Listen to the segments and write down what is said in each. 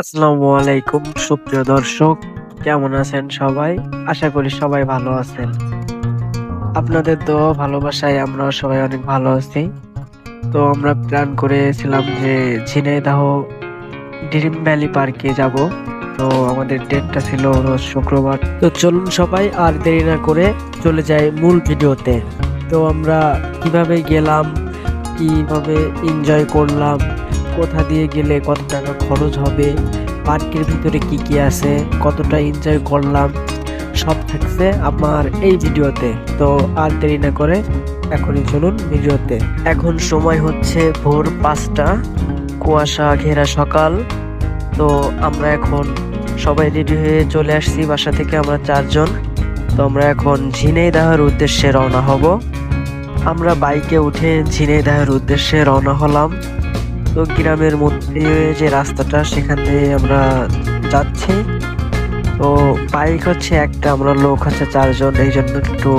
আসসালামু আলাইকুম, সুপ্রিয় দর্শক, কেমন আছেন সবাই? আশা করি সবাই ভালো আছেন। আপনাদের তো ভালোবাসায় আমরা সবাই অনেক ভালো আছি। তো আমরা প্ল্যান করেছিলাম যে ঝিনাইদহ ড্রিম ভ্যালি পার্কে যাব। তো আমাদের ডেটটা ছিল শুক্রবার। তো চলুন সবাই আর দেরি না করে চলে যাই মূল ভিডিওতে। তো আমরা কীভাবে গেলাম, কীভাবে এনজয় করলাম কোথা দিয়ে গেলে কত টাকা খরচ হবে? পার্কের ভিতরে কি কি আছে? কতটা এনজয় করলাম? সব থাকছে আমার এই ভিডিওতে। তো আর দেরি না করে এখনই চলুন ভিডিওতে। এখন সময় হচ্ছে ভোর পাঁচটা, কুয়াশা ঘেরা সকাল। তো আমরা এখন সবাই রেডি হয়ে চলে আসছি বাসা থেকে, আমরা চারজন। তো আমরা এখন ঝিনাইদাহের উদ্দেশ্যে রওনা হব। আমরা বাইকে উঠে ঝিনাইদাহের উদ্দেশ্যে রওনা হলাম। তো গ্রামের মধ্যে যে রাস্তাটা, সেখান আমরা যাচ্ছি। তো বাইক হচ্ছে একটা, আমরা লোক হচ্ছে চারজন, এই জন্য একটু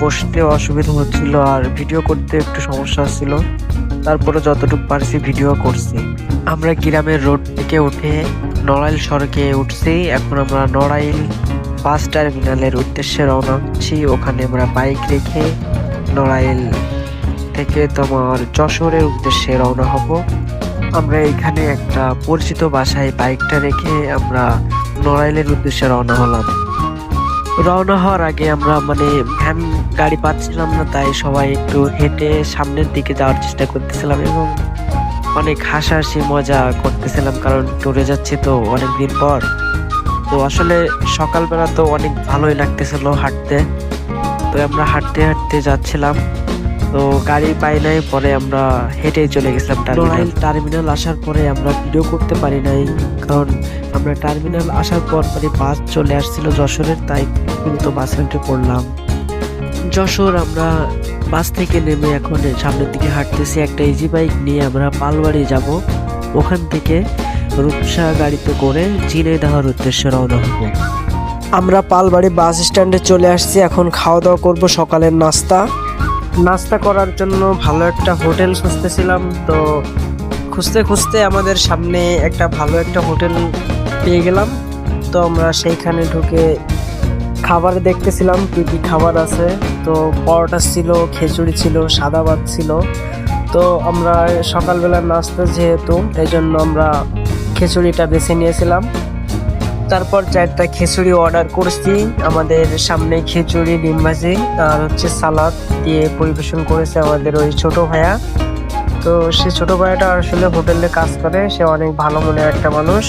বসতে অসুবিধা হচ্ছিল আর ভিডিও করতে একটু সমস্যা হচ্ছিল। তারপরে যতটুকু পারছি ভিডিও করছি। আমরা গ্রামের রোড থেকে উঠে নড়াইল সড়কে উঠছি। এখন আমরা নড়াইল বাস টার্মিনালের উদ্দেশ্যে রওনা হচ্ছি। ওখানে আমরা বাইক রেখে নড়াইল থেকে তোমার যশোরের উদ্দেশ্যে রওনা হব। আমরা এখানে একটা পরিচিত বাসায় বাইকটা রেখে আমরা নড়াইলের উদ্দেশ্যে রওনা হলাম। রওনা হওয়ার আগে আমরা মানে ভ্যান গাড়ি পাচ্ছিলাম না, তাই সবাই একটু হেঁটে সামনের দিকে যাওয়ার চেষ্টা করতেছিলাম এবং অনেক হাসাহাসি, মজা করতেছিলাম কারণ ট্যুরে যাচ্ছি তো অনেক দিন পর। তো আসলে সকালবেলা তো অনেক ভালোই লাগতেছিল হাঁটতে। তো আমরা হাঁটতে হাঁটতে যাচ্ছিলাম। তো গাড়ি পাই নাই পরে আমরা হেঁটে চলে গেছিলাম টার্মিনাল টার্মিনাল আসার পরে আমরা ভিডিও করতে পারি নাই কারণ আমরা টার্মিনাল আসার পর মানে বাস চলে আসছিল যশোরের তাই কিন্তু বাস উঠে পড়লাম যশোর আমরা বাস থেকে নেমে এখন সামনের দিকে হাঁটতেছি একটা ইজি বাইক নিয়ে আমরা পালবাড়ি যাব। ওখান থেকে রূপসা গাড়িতে করে ঝিনাইদহের উদ্দেশ্যে রওনা হব। আমরা পালবাড়ি বাস স্ট্যান্ডে চলে আসছি এখন খাওয়া দাওয়া করব সকালের নাস্তা। নাস্তা করার জন্য ভালো একটা হোটেল খুঁজতেছিলাম। তো খুঁজতে খুঁজতে আমাদের সামনে একটা ভালো একটা হোটেল পেয়ে গেলাম। তো আমরা সেইখানে ঢুকে খাবার দেখতেছিলাম, কী কী খাবার আছে। তো পরোটা ছিল, খিচুড়ি ছিল, সাদা ভাত ছিল। তো আমরা সকালবেলা নাস্তা যেহেতু, এই জন্য আমরা খিচুড়িটা বেছে নিয়েছিলাম। তারপর চারটা খিচুড়ি অর্ডার করছি, আমাদের সামনে খিচুড়ি, ডিম ভাজি, আর হচ্ছে সালাদ দিয়ে পরিবেশন করেছে আমাদের ওই ছোট ভাইয়া। তো সে ছোট ভাইয়াটা আসলে হোটেলে কাজ করে, সে অনেক ভালো মনের একটা মানুষ।